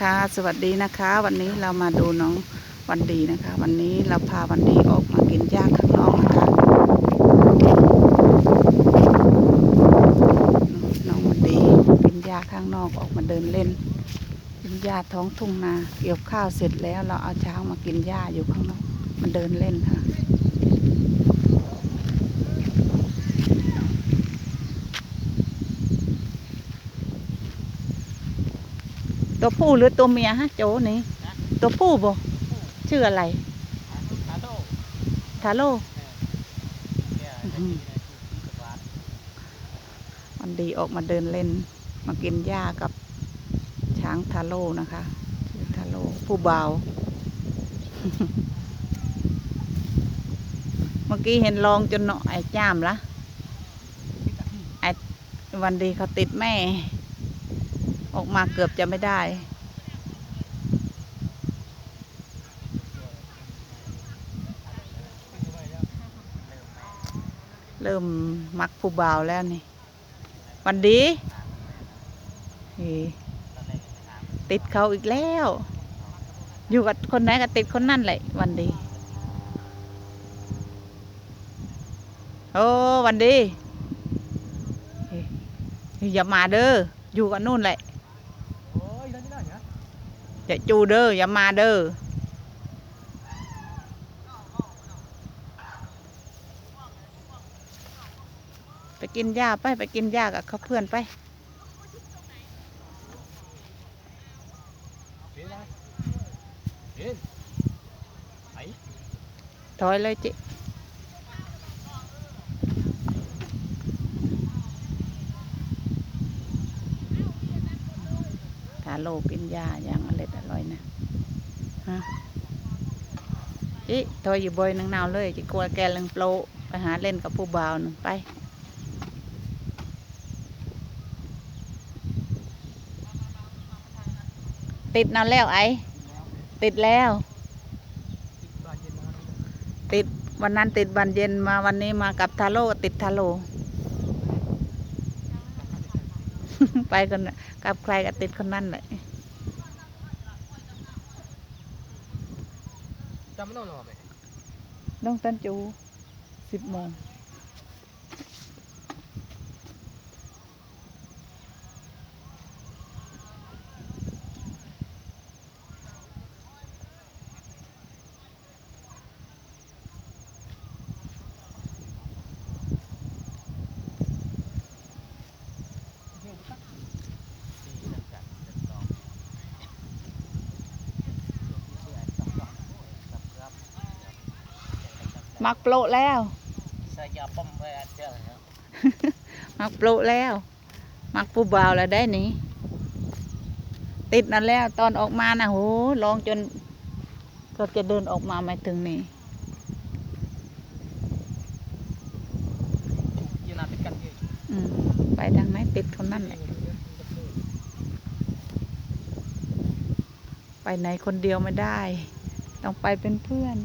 ค่ะ สวัสดีนะคะ วันนี้เรามาดูน้องวันดีนะคะ วันนี้เราพาวันดีออกมากินหญ้าข้างนอกนะคะ น้องวันดีกินหญ้าข้างนอกออกมาเดินเล่น กินหญ้าท้องทุ่งนา เกี่ยวข้าวเสร็จแล้วเราเอาช้างมากินหญ้าอยู่ข้างนอกมันเดินเล่นค่ะ ตัวผู้หรือตัวเมียฮะโจนี่ตัวผู้บ่ชื่ออะไรฮัลโหลทาโร่เนี่ยจะกินอะไรที่วัดวันดีออกมาเดินเล่น มากินหญ้ากับช้างทาโร่นะคะชื่อทาโร่ผู้บ่าวเมื่อกี้เห็นลองจนเนาะไอ้จ้ามละไอ้วันดีเขาติดแม่ ออกมาเกือบจะไม่ได้ เริ่มมักผู้บ่าวแล้วนี่ วันดีเฮ้ติดเขาอีกแล้ว อยู่กับคนไหนก็ติดคนนั่นแหละวันดี โอ้วันดีเฮ้ยอย่ามาเด้ออยู่กับนู่นแหละ โอ้ยนั่นนี่นั่นเนี่ย อย่าจูเด้ออย่ามาเด้อไปกินหญ้าไปไปกินหญ้ากับเขาเพื่อนไปถอยเลยจิถ้าโลกินหญ้าอย่าง อร่อยอร่อยนะฮะจิถอยอยู่บอยนังนาวเลยจิกลัวแกลังโปรไปหาเล่นกับผู้บ่าวหนึ่งไปติดนานแล้วไอ้ติดแล้ว ติดวันนั้นติดวันเย็นมาวันนี้มากับทาโร่ติดทาโร่ไปกันกับใครก็ติดคนนั้นแหละ จำไม่ต้องหรอไหมน้องตันจูสิบโมง มักโปะแล้วใส่ยาป้อมไว้เจ้าเนี่ยมักโปะแล้วมักผู้บ่าวแล้วได้หนี่ติดนั่นแล้ว ตอนออกมานะโหร้องจนเกือบจะเดินออกมาไม่ถึงนี่ยูนาติดกันเองอืมไปทางไหนติดคนนั้นแหละไปไหนคนเดียวไม่ได้ ต้องไปเป็นเพื่อน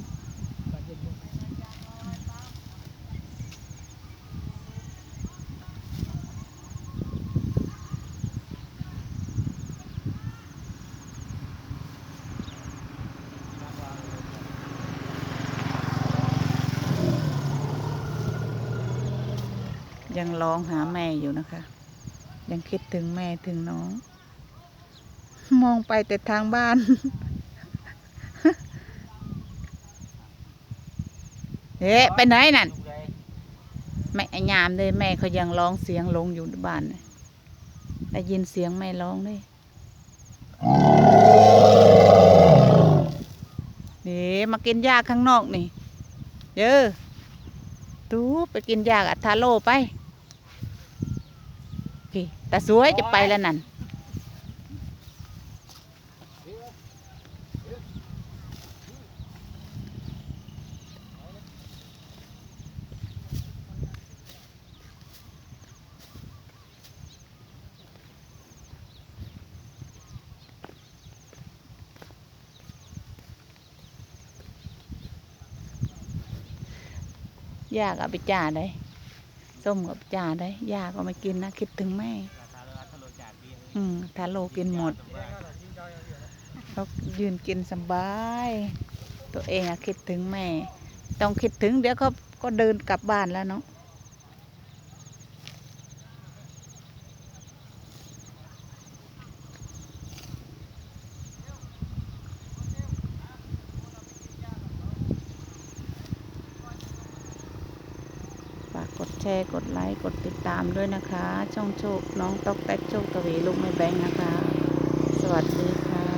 บ้านเย็นด้วย ยังร้องหาแม่อยู่นะคะ ยังคิดถึงแม่ถึงน้อง มองไปแต่ทางบ้านเฮ้ไปไหนนั่นแม่ยามเลยแม่เขายังร้องเสียงลงอยู่ในบ้านน่ะได้ยินเสียงแม่ร้องเลยนี่มากินหญ้าข้างนอกนี่เยอะตูไปกินหญ้ากัทาโร่ไป พี่ตาสวยจะไปแล้วนั่นหญ้าก็เอาไปจ่าได้ ส้มกับจ่าได้ยาก็มากินนะ คิดถึงแม่ อืมทาโลกินหมดเเขายืนกินสบาย ตัวเองอะคิดถึงแม่ ต้องคิดถึงเดี๋ยวเขาก็เดินกลับบ้านแล้วเนาะ กดแชร์ กดไลค์ กดติดตามด้วยนะคะ ช่องโชค น้องต๊อกแต๊กโชคกวีลูกไม่แบงค์นะคะ สวัสดีค่ะ